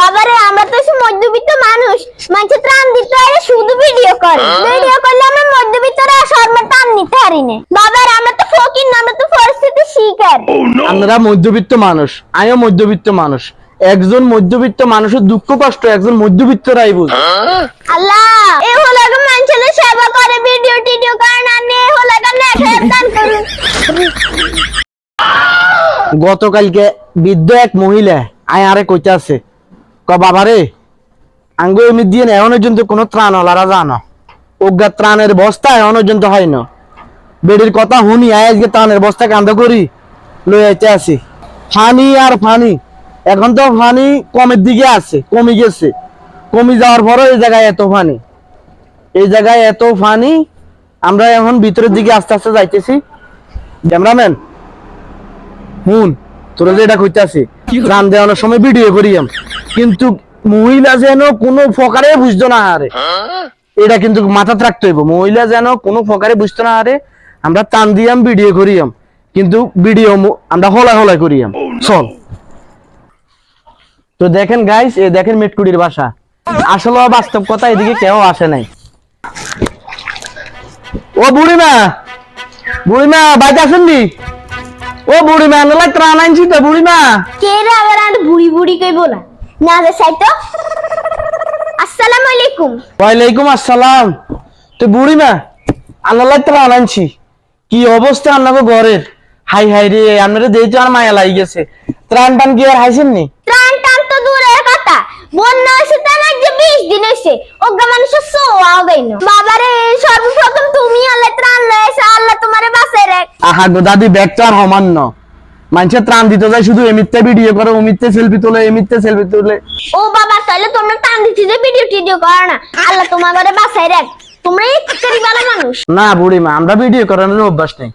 বাবারে আমরা তো সে মধ্যবিত্ত মানুষ। মানুষ ত্রাণ দিতে হয় শুধু ভিডিও করে। ভিডিও করলে আমরা মধ্যবিত্তরা শর্মা টান নিতে পারি না। বাবার আমরা তো ফকির না আমরা তো পরিস্থিতি শিকার। আমরা মধ্যবিত্ত মানুষ। আমিও মধ্যবিত্ত মানুষ। একজন মধ্যবিত্ত মানুষের দুঃখ কষ্ট একজন মধ্যবিত্তরাই বুঝে। আল্লাহ এ হলো গো মানুষের সেবা করে ভিডিও টিডিও করে না নে হলো গো না দান করুন। গতকালকে বৃদ্ধ এক মহিলা আয় আরে কইতে আছে ক বাবারে আঙ্গ এমনি দিয়ে না এখনও পর্যন্ত কোনো ত্রাণ হলারা জানো অজ্ঞা ত্রাণের বস্তা এখনও পর্যন্ত হয় না। বেডির কথা শুনি আজকে ত্রাণের বস্তা কান্দ করি লই আইতে আসি। ফানি আর ফানি, এখন তো ফানি কমের দিকে আছে, কমে গেছে। কমে যাওয়ার পরও এই জায়গায় এত ফানি। এই জায়গায় এত ফানি, আমরা এখন ভিতরের দিকে আস্তে আস্তে যাইতেছি। ক্যামেরাম্যান হুন তোরা যে এটা কইতাছি রান দেওয়ানোর সময় ভিডিও করিয়াম কিন্তু মহিলা যেন কোনো ফকারে বুঝতো না, আরে। এটা কিন্তু মাথাতে রাখতে হইব। মহিলা যেন কোনো ফকারে বুঝতো না, আরে। আমরা টান দিয়াম ভিডিও করিয়াম। কিন্তু ভিডিও আমরা হলা হলা করিয়াম। চল। তো দেখেন গাইস এ দেখেন মেটকুড়ির বাসা। আসলে বাস্তব কথা এদিকে কেউ আসে নাই। ও বুড়িমা! বুড়িমা বাইতে আসেননি ও বুড়িমা নলাই ত্রাণ আনছি তো বুড়িমা। কে রে আবার আর বুড়ি বুড়ি কই বলা না রে সাইতো আসসালামু আলাইকুম। ওয়ালাইকুম আসসালাম। তো বুড়িমা আনালাই ত্রাণ আনছি। কি অবস্থা আপনাকে ঘরের? হাই হাই রে আপনারা দেখতে আর মায়া লাগি গেছে। ত্রাণ টান কি আর হাইছেন নি? ত্রাণ টান তো দূরের কথা। বন্যা হয়েছে তার আগে বিশ দিন হয়েছে। অজ্ঞা মানুষের সোয়াও দেয় না। বাবারে সর্বপ্রথম তুমি আল্লাহ ত্রাণ লয়েছে আল্লাহ তোমারে রাখ। আহা গো দাদি আর মানুষে ত্রাণ দিতে যায় শুধু এমিতে ভিডিও করে অমিতে সেলফি তোলে এমিতে সেলফি তোলে। ও বাবা তাহলে তোমরা ত্রাণ দিচ্ছি যে ভিডিও টিডিও করো না। আল্লাহ তোমার ঘরে বাঁচাই রাখ। তোমরা ভালো মানুষ। না বুড়িমা আমরা ভিডিও করানোর অভ্যাস নেই।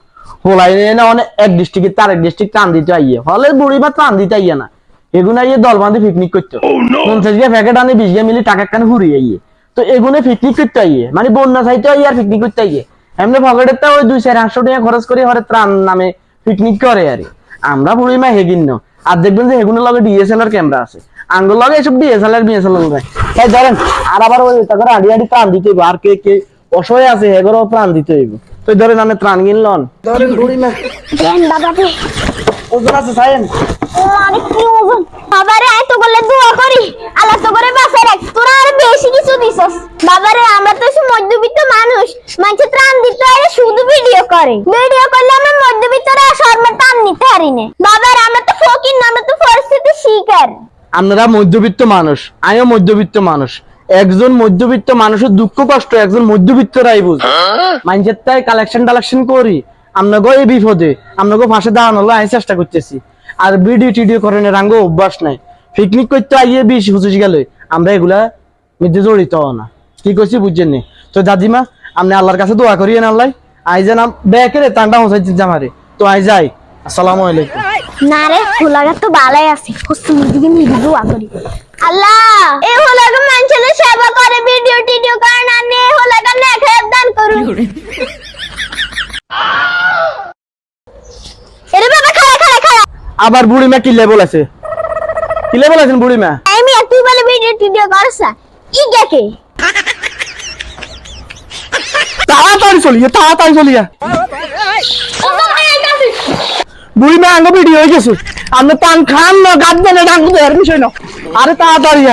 হোলাই না অনেক এক ডিস্ট্রিক্টে তার এক ডিস্ট্রিক্ট ত্রাণ দিতে আইয়ে। হলে বুড়িমা ত্রাণ দিতে আইয়ে না। এগুলো আইয়ে দল বাঁধে পিকনিক করতো। পঞ্চাশ গিয়ে প্যাকেট আনে বিশ গিয়ে মিলে টাকা কানে হুড়িয়ে আইয়ে। তো এগুলো পিকনিক করতে আইয়ে। মানে বন্যা চাইতে আইয়ে আর পিকনিক করতে আইয়ে। এমনি পকেটের তো ওই দুই চার আটশো টাকা খরচ করে হরে ত্রাণ নামে পিকনিক করে আর। আমরা বুড়িমা হেগিন্ন আর দেখবেন যে হেগুনের লগে ডিএসএলআর ক্যামেরা আছে। আঙ্গুল লগে এসব ডিএসএলআর বিএসএলআর লগে তাই ধরেন, আর আবার ওই টাকার করে আড়ি আড়ি প্রাণ দিতে হইব। আর কে কে অসহায় আছে, হেগরও প্রাণ দিতে হইব। তো ধরেন আমি ত্রাণ কিনলন ধরেন বাবা ওজন আছে সাইন ও অনেক কি ওজন? বাবারে এত বলে দোয়া করি। আল্লাহ তো করে বাঁচাই রাখ। তোরা আর বেশি কিছু দিছস। বাবারে আমরা তো সে মধ্যবিত্ত মানুষ। মানুষ ত্রাণ দিতে হয় শুধু ভিডিও করে। ভিডিও করলে আমরা মধ্যবিত্তরা শর্মা টান নিতে পারি না। বাবার আমরা তো ফকির না আমরা তো পরিস্থিতি শিকার। আপনারা মধ্যবিত্ত মানুষ। আমিও মধ্যবিত্ত মানুষ। একজন মধ্যবিত্ত মানুষের দুঃখ কষ্ট একজন মধ্যবিত্তরাই বুঝে। মানুষের তাই কালেকশন টালেকশন করি। আপনাকে এই বিপদে আপনাকে ফাঁসে দাঁড়ানো হলো আমি চেষ্টা করতেছি। আর ভিডিও টিডিও করেন রাঙ্গ অভ্যাস নাই। পিকনিক করতে আইয়ে বিশ পঁচিশ গেলে আমরা এগুলা মধ্যে জড়িত হও না। কি করছি বুঝছেন নি? তো দাদিমা আপনি আল্লাহর কাছে দোয়া করিয়েন আল্লাহ। আই যেন ব্যাকে রে তান্ডা হোসাই জামারে তো আই যাই। আসসালামু আলাইকুম। না রে খোলাগা তো ভালোই আছে। পশ্চিম দিকে নিজে দোয়া করি। আল্লাহ এ হলাগা মানুষের সেবা করে ভিডিও টিডিও করে না নে হলাগা না খেয়ে দান করুন। এরে বাবা খাড়া খাড়া খাড়া আবার বুড়িমা কি লেবল আছে? কি লেবল আছেন বুড়িমা? আমি তুই বলে ভিডিও টিডিও করছ ই গেকে তাড়াতাড়ি চলিয়ে তাড়াতাড়ি চলিয়া। বুড়ি মা আঙ্গ ভিডিও হয়ে গেছে আমি পান খান না গাদ দেন এটা আঙ্গ দেয়ার বিষয় না আরে তাড়াতাড়ি